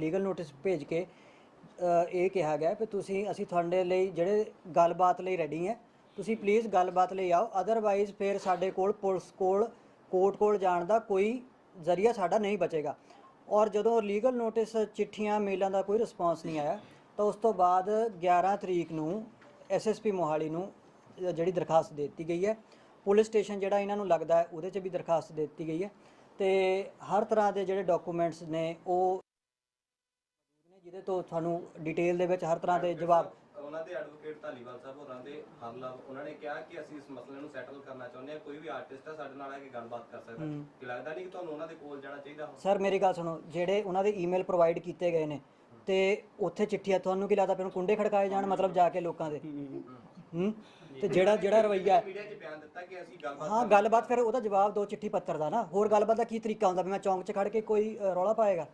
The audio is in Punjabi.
ਲੀਗਲ ਨੋਟਿਸ ਭੇਜ ਕੇ ਇਹ ਕਿਹਾ ਗਿਆ ਕਿ ਤੁਸੀਂ, ਅਸੀਂ ਤੁਹਾਡੇ ਲਈ ਜਿਹੜੇ ਗੱਲਬਾਤ ਲਈ ਰੈਡੀ ਹੈ, ਤੁਸੀਂ ਪਲੀਜ਼ ਗੱਲਬਾਤ ਲਈ ਆਓ ਅਦਰਵਾਈਜ਼ ਫਿਰ ਸਾਡੇ ਕੋਲ ਪੁਲਿਸ ਕੋਲ ਕੋਰਟ ਕੋਲ ਜਾਣ ਦਾ ਕੋਈ ਜ਼ਰੀਆ ਸਾਡਾ ਨਹੀਂ ਬਚੇਗਾ। ਔਰ ਜਦੋਂ ਲੀਗਲ ਨੋਟਿਸ ਚਿੱਠੀਆਂ, ਮੇਲਾਂ ਦਾ ਕੋਈ ਰਿਸਪਾਂਸ ਨਹੀਂ ਆਇਆ, ਤਾਂ ਉਸ ਤੋਂ ਬਾਅਦ 11 ਤਰੀਕ ਨੂੰ ਐਸਐਸਪੀ ਮੋਹਾਲੀ ਨੂੰ ਜਿਹੜੀ ਦਰਖਾਸਤ ਦੇ ਦਿੱਤੀ ਗਈ ਹੈ, ਪੁਲਿਸ ਸਟੇਸ਼ਨ ਜਿਹੜਾ ਇਹਨਾਂ ਨੂੰ ਲੱਗਦਾ ਉਹਦੇ 'ਚ ਵੀ ਦਰਖਾਸਤ ਦੇ ਦਿੱਤੀ ਗਈ ਹੈ। ਤੇ ਹਰ ਤਰ੍ਹਾਂ ਦੇ ਜਿਹੜੇ ਡਾਕੂਮੈਂਟਸ ਨੇ, ਉਹ ਜਿਹਦੇ ਤੋਂ ਤੁਹਾਨੂੰ ਡਿਟੇਲ ਦੇ ਵਿੱਚ ਹਰ ਤਰ੍ਹਾਂ ਦੇ ਜਵਾਬ ਉਹਨਾਂ ਦੇ ਐਡਵੋਕੇਟ ਧਾਲੀਵਾਲ ਸਾਹਿਬ ਹੋਰਾਂ ਦੇ ਹਰਲਵ ਉਹਨਾਂ ਨੇ ਕਿਹਾ ਕਿ ਅਸੀਂ ਇਸ ਮਸਲੇ ਨੂੰ ਸੈਟਲ ਕਰਨਾ ਚਾਹੁੰਦੇ ਹਾਂ ਕੋਈ ਵੀ ਆਰਟਿਸਟ ਹੈ ਸਾਡੇ ਨਾਲ ਆ ਕੇ ਗੱਲਬਾਤ ਕਰ ਸਕਦਾ। ਕਿ ਲੱਗਦਾ ਨਹੀਂ ਕਿ ਤੁਹਾਨੂੰ ਉਹਨਾਂ ਦੇ ਕੋਲ ਜਾਣਾ ਚਾਹੀਦਾ ਸਰ ਮੇਰੀ ਗੱਲ ਸੁਣੋ ਜਿਹੜੇ ਉਹਨਾਂ ਦੇ ਈਮੇਲ ਪ੍ਰੋਵਾਈਡ ਕੀਤੇ ਗਏ ਨੇ ਤੇ ਉੱਥੇ ਚਿੱਠੀਆਂ ਤੁਹਾਨੂੰ ਕੀ ਲੱਗਦਾ ਪਿਆ ਕੁੰਡੇ ਖੜਕਾਏ ਜਾਣ ਮਤਲਬ ਜਾ ਕੇ ਲੋਕਾਂ ਦੇ? ਹੂੰ। ਤੇ ਜਿਹੜਾ ਜਿਹੜਾ ਰਵਈਆ ਹੈ ਮੀਡੀਆ 'ਚ ਬਿਆਨ ਦਿੱਤਾ ਕਿ ਅਸੀਂ ਗੱਲਬਾਤ ਹਾਂ ਗੱਲਬਾਤ ਫਿਰ ਉਹਦਾ ਜਵਾਬ ਦੋ ਚਿੱਠੀ ਪੱਤਰ ਦਾ ਨਾ। ਹੋਰ ਗੱਲਬਾਤ ਦਾ ਕੀ ਤਰੀਕਾ ਹੁੰਦਾ ਵੀ ਮੈਂ ਚੌਂਕ 'ਚ ਖੜ ਕੇ ਕੋਈ ਰੌਲਾ ਪਾਏਗਾ?